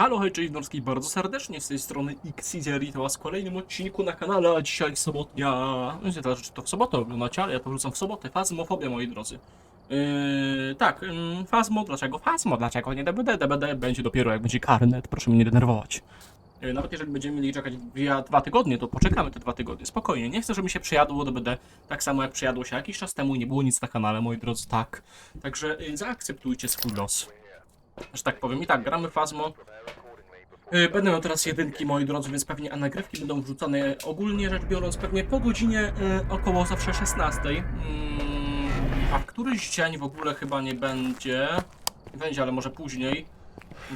Halo, hej, cześć Norski, bardzo serdecznie z tej strony Xizeri, to was w kolejnym odcinku na kanale, a dzisiaj sobotnia... No nie zależy, czy to w sobotę oglądacie, ale ja to wrzucam w sobotę, Fazmofobia, moi drodzy. Yy, tak, yy, Fazmo, dlaczego Fazmo, dlaczego nie DBD? DBD będzie dopiero jak będzie karnet, proszę mnie nie denerwować. Yy, nawet jeżeli będziemy mieli czekać dwie, dwa tygodnie, to poczekamy te dwa tygodnie, spokojnie, nie chcę, żeby mi się przejadło DBD, tak samo jak przejadło się jakiś czas temu i nie było nic na kanale, moi drodzy, tak. Także yy, zaakceptujcie swój los. Że tak powiem. I tak, gramy Fazmo. Yy, Będę miał teraz jedynki, moi drodzy, więc pewnie nagrywki będą wrzucane ogólnie rzecz biorąc pewnie po godzinie yy, około zawsze 16. Mm, a któryś dzień w ogóle chyba nie będzie. Będzie, ale może później.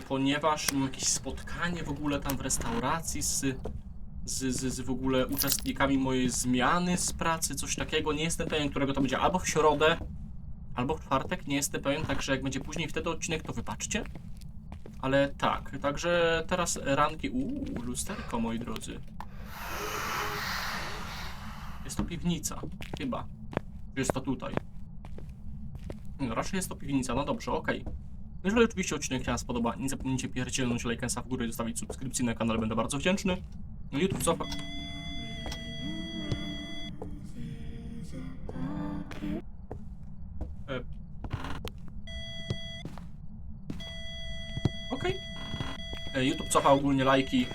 Ponieważ mam jakieś spotkanie w ogóle tam w restauracji z, z, z, z w ogóle uczestnikami mojej zmiany z pracy, coś takiego. Nie jestem pewien, którego to będzie albo w środę, albo w czwartek, nie jestem pewien, także jak będzie później wtedy odcinek, to wybaczcie. Ale tak, także teraz ranki. Uuu, lusterko, moi drodzy. Jest to piwnica, chyba. Jest to tutaj. No, raczej jest to piwnica, no dobrze, okej. Jeżeli oczywiście odcinek się Wam spodoba, nie zapomnijcie pierdzielnąć lajkensa w górę i zostawić subskrypcji na kanale, będę bardzo wdzięczny. No YouTube cofa. YouTube cofa ogólnie lajki.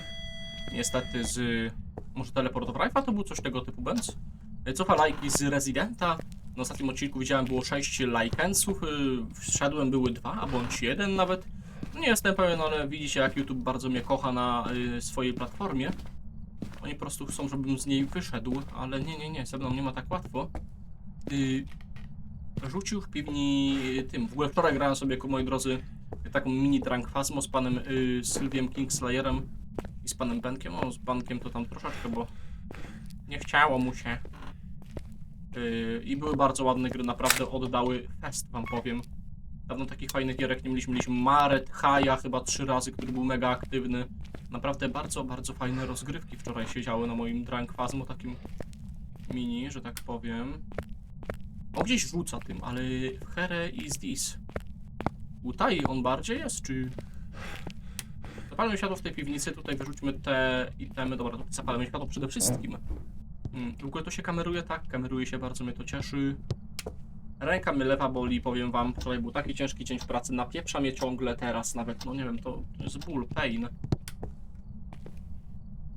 Niestety z... Może Teleport of Rife'a to był coś tego typu Benz? E, Cofa lajki z Residenta. Na ostatnim odcinku widziałem było 6 lajkensów. y, Wszedłem były dwa, bądź jeden nawet. Nie jestem pewien, ale widzicie jak YouTube bardzo mnie kocha na y, swojej platformie. Oni po prostu chcą, żebym z niej wyszedł, ale nie, nie, nie, ze mną nie ma tak łatwo. Rzucił w piwni tym. W ogóle wczoraj grałem sobie, moi drodzy, taką mini Drunk Phasmo z panem y, Sylwiem Kingslayerem i z panem Benkiem. O, z Bankiem to tam troszeczkę, bo nie chciało mu się. Y, I były bardzo ładne gry, naprawdę oddały fest, wam powiem. Dawno takich fajnych gierek nie mieliśmy. Mieliśmy Maret, Haja chyba trzy razy, który był mega aktywny. Naprawdę bardzo, bardzo fajne rozgrywki wczoraj siedziały na moim Drunk Phasmo, takim mini, że tak powiem. O, gdzieś rzuca tym, ale Here is this. Tutaj on bardziej jest, czy... Zapalmy światło w tej piwnicy, tutaj wyrzućmy te itemy, dobra, to zapalmy światło przede wszystkim. Hmm, w ogóle to się kameruje, tak, kameruje się, bardzo mnie to cieszy. Ręka mnie lewa boli, powiem wam, wczoraj był taki ciężki dzień w pracy, napieprza mnie ciągle teraz nawet, no nie wiem, to, jest ból, pain.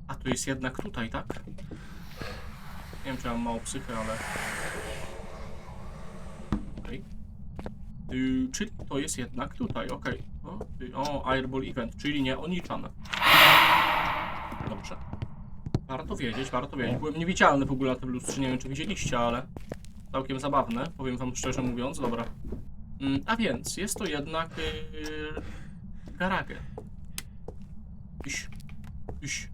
A tu jest jednak tutaj, tak? Nie wiem, czy mam mało psychy, ale... Okej. Y, czyli to jest jednak tutaj, okej. O, y, O, Airball Event, czyli nie Onichan. Dobrze. Warto wiedzieć, warto wiedzieć. Byłem niewidzialny w ogóle na tym lustrze, nie wiem czy widzieliście, ale całkiem zabawne, powiem wam szczerze mówiąc, dobra. Mm, a więc, jest to jednak yy, garage. Iś, iś,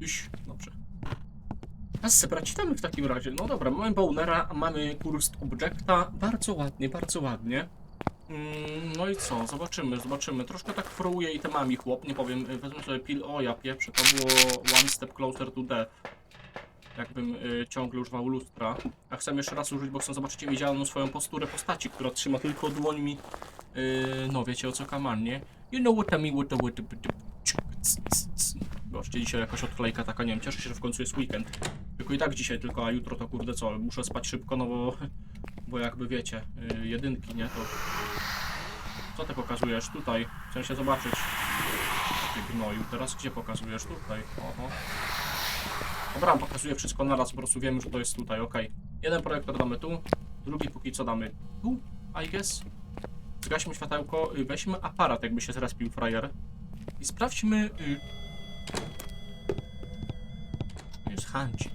iś, dobrze. A zebrać itemy w takim razie. No dobra, mamy Bonera, mamy Kurst Objecta, bardzo ładnie, bardzo ładnie. Mm, No i co? Zobaczymy, zobaczymy. Troszkę tak fruuje itemami chłop, nie powiem. y, Wezmę sobie pil... O, ja pieprzę, to było one step closer to death. Jakbym y, ciągle używał lustra. A chcę jeszcze raz użyć, bo chcę zobaczyć widzialną swoją posturę postaci, która trzyma tylko dłońmi. Y, no, wiecie o co kaman, nie? You know what I mean, what the, what the. Goście, dzisiaj jakaś odklejka taka, nie wiem, cieszę się, że w końcu jest weekend. Tylko i tak dzisiaj tylko, a jutro to kurde co, muszę spać szybko, no bo... Bo jakby wiecie, y, jedynki, nie, to... Co ty pokazujesz? Tutaj. Chcę się zobaczyć. Ty gnoju. Teraz gdzie pokazujesz? Tutaj. Oho. Dobra, pokazuję wszystko naraz, po prostu wiemy, że to jest tutaj, okej. Jeden projektor damy tu, drugi póki co damy tu, I guess. Zgaśmy światełko, y, weźmy aparat, jakby się zrespił frajer. I sprawdźmy... Y... Jest hancik.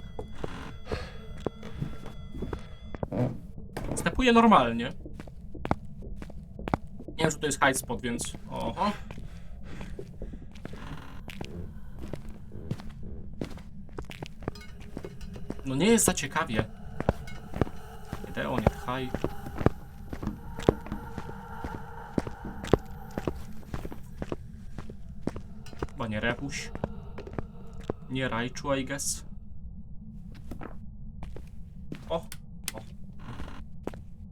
Stepuje normalnie. Nie wiem, że to jest high spot, więc... Oho. No nie jest za ciekawie. Ideo, nie high. Chyba nie repuś. Nie rajczu, I guess. O! O.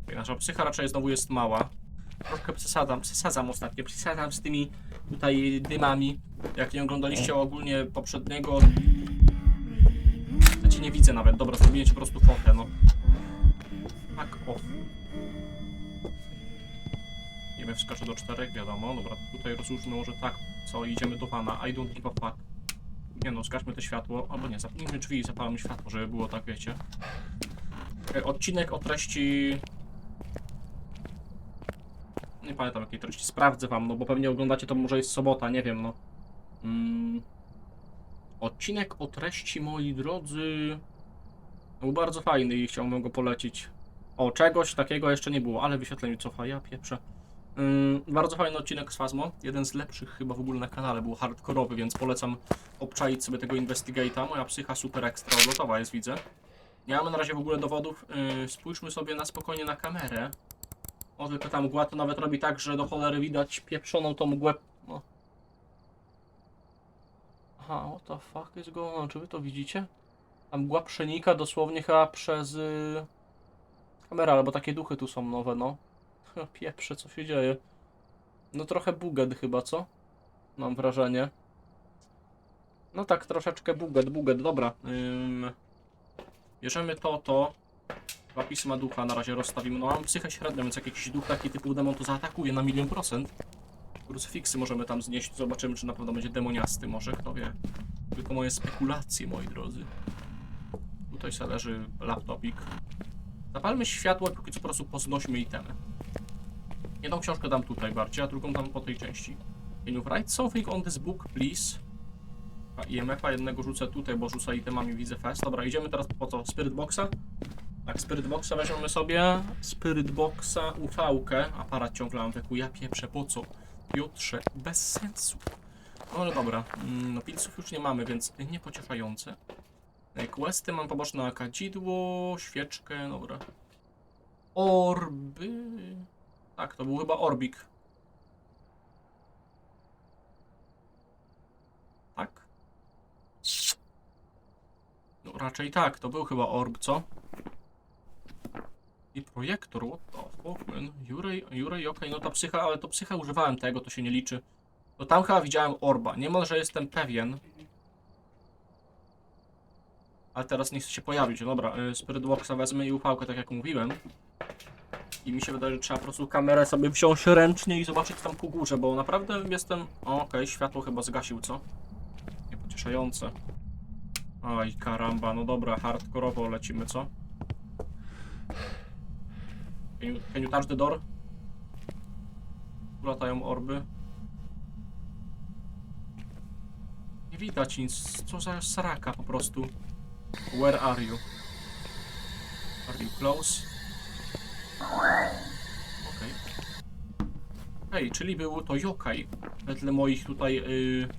Okej, Nasza psycha raczej znowu jest mała. Przesadzam, przesadzam ostatnio, przesadzam z tymi tutaj dymami. Jak nie oglądaliście ogólnie poprzedniego... Cię nie widzę nawet, dobra, zrobiłem ci po prostu fotę, no. Tak, o. Nie wiem, wskaczę do czterech, wiadomo, dobra, tutaj rozłóżmy może tak, co, idziemy do pana, I don't give a fuck. Nie no, zgaśmy to światło, albo nie, zapnijmy drzwi i zapalmy światło, żeby było tak, wiecie. E, Odcinek o treści... Nie pamiętam jakiej treści, sprawdzę wam, no bo pewnie oglądacie to może jest sobota, nie wiem, no. Mm. Odcinek o treści, moi drodzy... Był bardzo fajny i chciałbym go polecić. O, czegoś takiego jeszcze nie było, ale wyświetlenie cofa, ja pieprzę. Ym, bardzo fajny odcinek z Fazmo. Jeden z lepszych chyba w ogóle na kanale, był hardkorowy, więc polecam obczaić sobie tego Investigate'a. Moja psycha super ekstra odlotowa jest, widzę. Nie mamy na razie w ogóle dowodów. Yy, spójrzmy sobie na spokojnie na kamerę. O, tylko ta mgła to nawet robi tak, że do cholery widać pieprzoną tą mgłę. No. Aha, what the fuck is going on? Czy wy to widzicie? Ta mgła przenika dosłownie chyba przez... Yy... Kamera, albo takie duchy tu są nowe, no. Pieprze, co się dzieje? No trochę buget chyba, co? Mam wrażenie. No tak, troszeczkę buget, buget, dobra. Bierzemy to, to. Dwa pisma ducha na razie rozstawimy. No mam psychę średnią, więc jak jakiś duch taki typu demon to zaatakuje na milion procent. Krucyfiksy możemy tam znieść, zobaczymy czy na pewno będzie demoniasty, może kto wie. Tylko moje spekulacje, moi drodzy. Tutaj sobie leży laptopik. Zapalmy światło i póki co po prostu poznośmy itemy. Jedną książkę dam tutaj bardziej, a drugą dam po tej części. Can you write something on this book, please? IMF-a jednego rzucę tutaj, bo rzuca itemami, widzę fest. Dobra, idziemy teraz po co? Spirit Boxa? Tak, Spirit Boxa weźmiemy sobie. Spirit Boxa, ufałkę. Aparat ciągle mam weku, ja pieprzę, po co? Piotrze, bez sensu. No ale dobra, mm, no pilców już nie mamy, więc niepocieszające. E, Questy mam poboczne kadzidło, świeczkę, dobra. Orby... Tak, to był chyba orbik. Tak? No raczej tak, to był chyba orb, co? I projektor, what the fuck, man? Jurej, Jurej, okej, no ta psycha, ale to psycha używałem tego, to się nie liczy. To tam chyba widziałem orba, niemalże jestem pewien. Ale teraz nie chce się pojawić, dobra, y, Spirit Boxa wezmę i upałkę, tak jak mówiłem. I mi się wydaje, że trzeba po prostu kamerę sobie wziąć ręcznie i zobaczyć tam ku górze, bo naprawdę jestem... Okej, światło chyba zgasił, co? Niepocieszające. Oj, karamba, no dobra, hardkorowo lecimy, co? Can you, can you touch the door? Latają orby. Nie widać nic, co za saraka po prostu. Where are you? Are you close? Okej. Hej, czyli był to yokai. Wedle moich tutaj yy,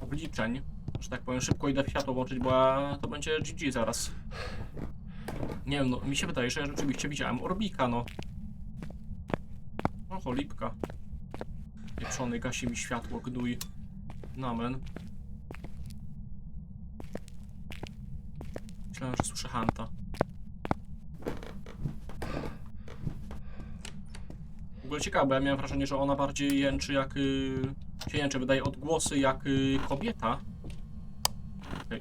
obliczeń. Że tak powiem, szybko idę w światło włączyć, bo to będzie GG zaraz. Nie wiem, no mi się wydaje, że ja rzeczywiście widziałem Orbika, no. O, cholipka. Pieprzony, gasi mi światło, gnój. Namen. Myślałem, że słyszę Hanta. W ogóle ciekawe, ja miałem wrażenie, że ona bardziej jęczy jak... Yy, się jęczy, wydaje odgłosy jak yy, kobieta.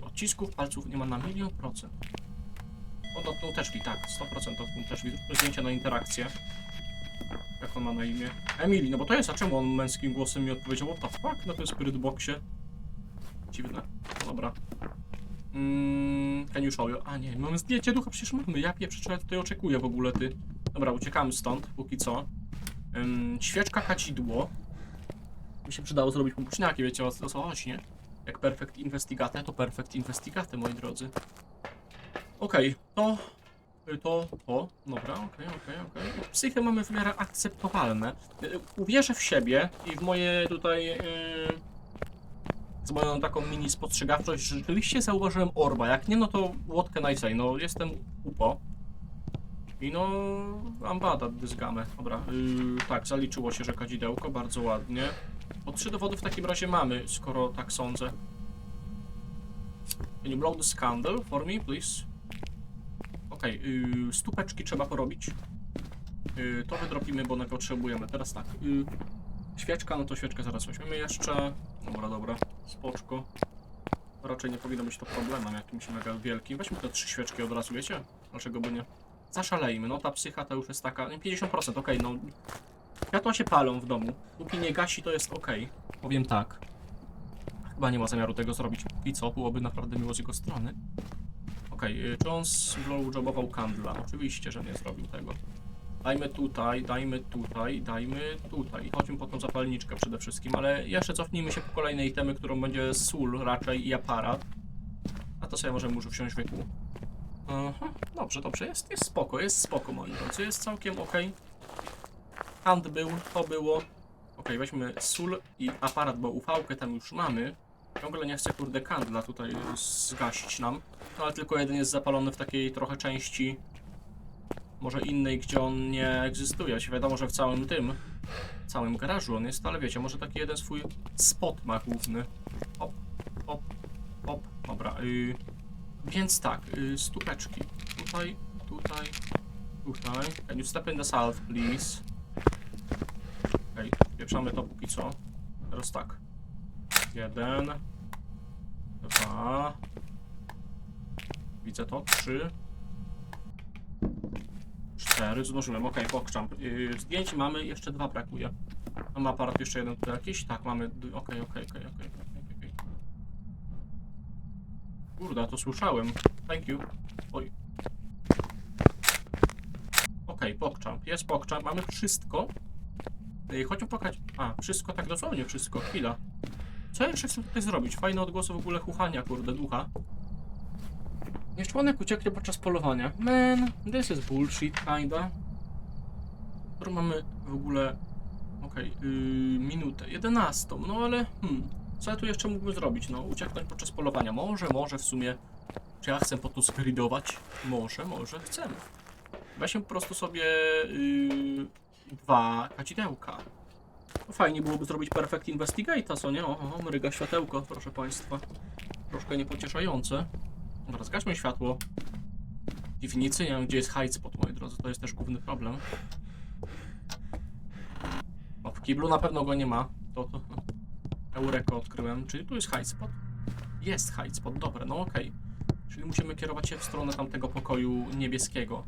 Odcisków palców nie ma na milion procent. O, dotknął też tak, 100% dotknął też Zróbmy zdjęcie na interakcję. Jak on ma na imię? Emily, no bo to jest, a czemu on męskim głosem mi odpowiedział? What the fuck? Na tym Spirit Boxie. Dziwne. No dobra. Mm, can you show you? A nie, mamy zdjęcie ducha, przecież mamy. Ja pieprzę, ja tutaj oczekuję w ogóle, ty. Dobra, uciekamy stąd, póki co. Ym, świeczka kadzidło. Mi się przydało zrobić pompuczniaki, wiecie o co chodzi, nie? Jak Perfect Investigate, to Perfect Investigate, moi drodzy. Okej, to... To, to, dobra, okej, okej, okej. Psychę mamy w miarę akceptowalne. Y, Uwierzę w siebie i w moje tutaj... Yy, z moją taką mini spostrzegawczość, że rzeczywiście zauważyłem orba. Jak nie, no to what can? No, jestem upo. I no, ambada dyzgamę. Dobra, yy, tak, zaliczyło się, że kadzidełko, bardzo ładnie. O trzy dowody w takim razie mamy, skoro tak sądzę. Can you blow the candle for me, please? Okej, yy, stupeczki trzeba porobić. Yy, to wydropimy, bo na potrzebujemy. Teraz tak. Yy, Świeczka, no to świeczkę zaraz weźmiemy jeszcze. Dobra, dobra, spoczko. Raczej nie powinno być to problemem jakimś mega wielkim. Weźmy te trzy świeczki od razu, wiecie? Dlaczego by nie? Zaszalejmy, no ta psycha to już jest taka... nie, 50%, okej, no... Światła się palą w domu. Póki nie gasi, to jest okej. Powiem tak. Chyba nie ma zamiaru tego zrobić. I co? Byłoby naprawdę miło z jego strony. Okej, okay, on blowjobował kandla? Oczywiście, że nie zrobił tego. Dajmy tutaj, dajmy tutaj, dajmy tutaj. Chodźmy po tą zapalniczkę przede wszystkim, ale jeszcze cofnijmy się po kolejnej itemy, którą będzie sól raczej i aparat. A to sobie możemy już wziąć wieku. Aha, dobrze, dobrze, jest, jest spoko, jest spoko moi drodzy, jest całkiem ok. Hand był, to było. Ok, weźmy sól i aparat, bo ufałkę tam już mamy. Ciągle nie chcę kurde kandla tutaj zgasić nam. No ale tylko jeden jest zapalony w takiej trochę części może innej, gdzie on nie egzystuje. Się wiadomo, że w całym tym, całym garażu on jest, ale wiecie, może taki jeden swój spot ma główny. Hop, hop, hop, dobra. Y, więc tak, y, stupeczki. Tutaj, tutaj, tutaj. Can you step in the south, please? Okej, okay, pieprzamy to póki co. Teraz tak. Jeden. Dwa. Widzę to. Trzy. Cztery. Zdążyłem. Okay, pokczam. Yy, zdjęć mamy, jeszcze dwa brakuje. Mam aparat jeszcze jeden tu jakiś? Tak, mamy. Okej, okej, okej, okej. Kurde, to słyszałem. Thank you. Oj. Okej, okay, pokczam. Jest pokczam. Mamy wszystko. Yy, chodźmy pokazać. A, wszystko tak dosłownie wszystko. Chwila. Co jeszcze chcę tutaj zrobić? Fajne odgłosy w ogóle chuchania, kurde, ducha. Niech ucieknie podczas polowania. Man, this is bullshit, kinda. Którą mamy w ogóle... Okej, okay, yy, minutę, 11, no ale... Hmm, co ja tu jeszcze mógłbym zrobić? No, ucieknąć podczas polowania. Może, może w sumie... Czy ja chcę po to zgridować? Może, może chcemy. Weźmy po prostu sobie... Yy, dwa kadzidełka. Fajnie byłoby zrobić Perfect Investigate, co nie? O, o, mryga światełko, proszę Państwa. Troszkę niepocieszające. Dobra, zgaśmy światło. W piwnicy, nie wiem gdzie jest hide spot, moi drodzy, to jest też główny problem. O, w kiblu na pewno go nie ma. To, to, no. Eureka odkryłem. Czyli tu jest hide spot? Jest hide spot, dobre, no okej. Czyli musimy kierować się w stronę tamtego pokoju niebieskiego.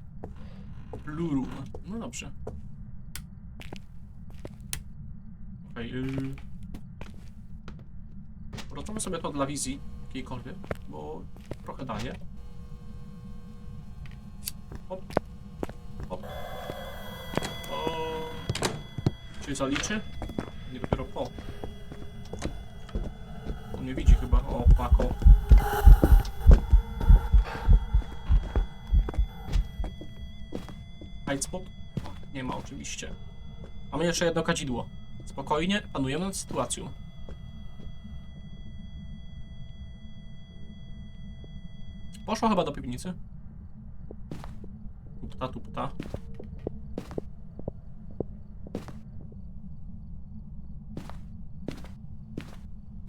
Blue room. No dobrze. Okej, okay. Wracamy sobie to dla wizji, jakiejkolwiek, bo trochę daje. Hop. Hop. O. Czy zaliczy? Nie dopiero po. On nie widzi chyba. O, pako. Hide spot? Nie ma oczywiście. Mamy jeszcze jedno kadzidło. Spokojnie, panujemy nad sytuacją. Poszła chyba do piwnicy. Tupta, tupta.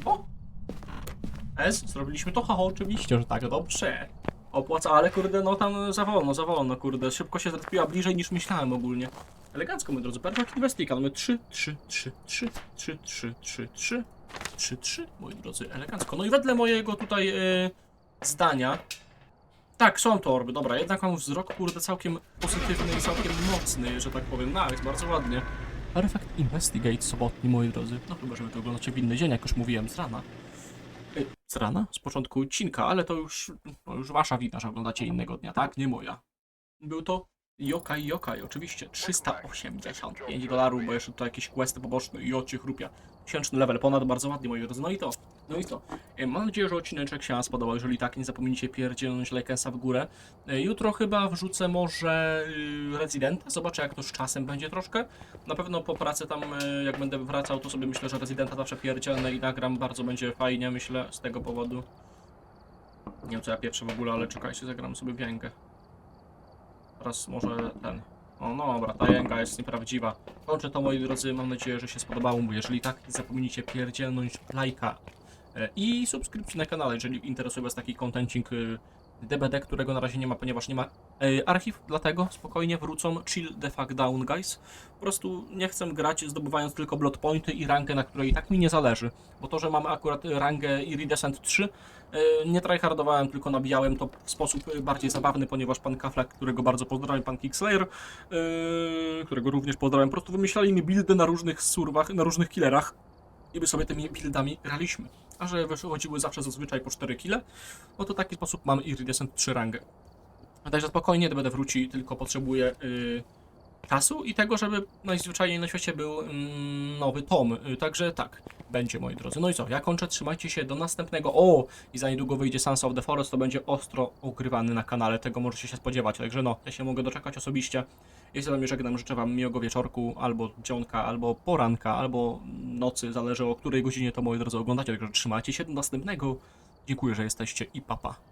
O! S, zrobiliśmy to, haha, oczywiście, że tak, dobrze. Opłaca, ale kurde, no tam za wolno, za wolno, kurde. Szybko się zrespiła bliżej niż myślałem ogólnie. Elegancko, moi drodzy. Perfect Investica. Mamy 3, 3, 3, 3, 3, 3, 3, 3, 3, 3, moi drodzy. Elegancko. No i wedle mojego tutaj yy, zdania. Tak, są to orby. Dobra, jednak mam wzrok, kurde, całkiem pozytywny i całkiem mocny, że tak powiem. Nice, bardzo ładnie. Perfect Investigate sobotni, moi drodzy. No chyba, że wy to oglądacie w inny dzień, jak już mówiłem, z rana. Yy, z rana? Z początku odcinka, ale to już, no już wasza wina, że oglądacie innego dnia, tak? Nie moja. Był to Yokai Yokai, oczywiście 385 dolarów, bo jeszcze tutaj jakieś questy poboczne i ocie chrupia. Tysięczny level, ponad bardzo ładnie moi drodzy. No i to, no i to. E, Mam nadzieję, że odcineczek się spodobał. Jeżeli tak, nie zapomnijcie pierdzielnąć lajkensa w górę. E, Jutro chyba wrzucę może y, Residenta, zobaczę jak to z czasem będzie troszkę. Na pewno po pracy tam, y, jak będę wracał, to sobie myślę, że Residenta zawsze pierdzielnę i nagram, bardzo będzie fajnie, myślę, z tego powodu. Nie wiem co ja pierwszy w ogóle, ale czekajcie, zagram sobie więgę. Teraz może ten. O no dobra, ta jęga jest nieprawdziwa. Kończę to moi drodzy, mam nadzieję, że się spodobało mu. Jeżeli tak, zapomnijcie pierdzielnąć lajka e, i subskrypcji na kanale, jeżeli interesuje was taki kontencik e, DBD, którego na razie nie ma, ponieważ nie ma e, archiw, dlatego spokojnie wrócą. Chill the fuck down, guys. Po prostu nie chcę grać zdobywając tylko blood pointy i rangę, na której tak mi nie zależy. Bo to, że mamy akurat rangę Iridescent 3, e, nie tryhardowałem, tylko nabijałem to w sposób bardziej zabawny, ponieważ pan Kaflak, którego bardzo pozdrawiam, pan Kickslayer, e, którego również pozdrawiam, po prostu wymyślali mi buildy na różnych surwach, na różnych killerach i my sobie tymi buildami graliśmy. A że wychodziły zawsze zazwyczaj po 4 kile, no to w taki sposób mam Iridescent 3 rangę. Także spokojnie będę wróci, tylko potrzebuję yy, czasu i tego, żeby najzwyczajniej na świecie był mm, nowy tom. Y, Także tak, będzie moi drodzy. No i co, ja kończę, trzymajcie się do następnego. O! I za niedługo wyjdzie Sons of the Forest, to będzie ostro ugrywany na kanale, tego możecie się spodziewać. Także no, ja się mogę doczekać osobiście. Z wami żegnam, życzę wam miłego wieczorku, albo dzionka, albo poranka, albo nocy, zależy o której godzinie to moi drodzy oglądacie. Także trzymajcie się do następnego. Dziękuję, że jesteście i papa. Pa.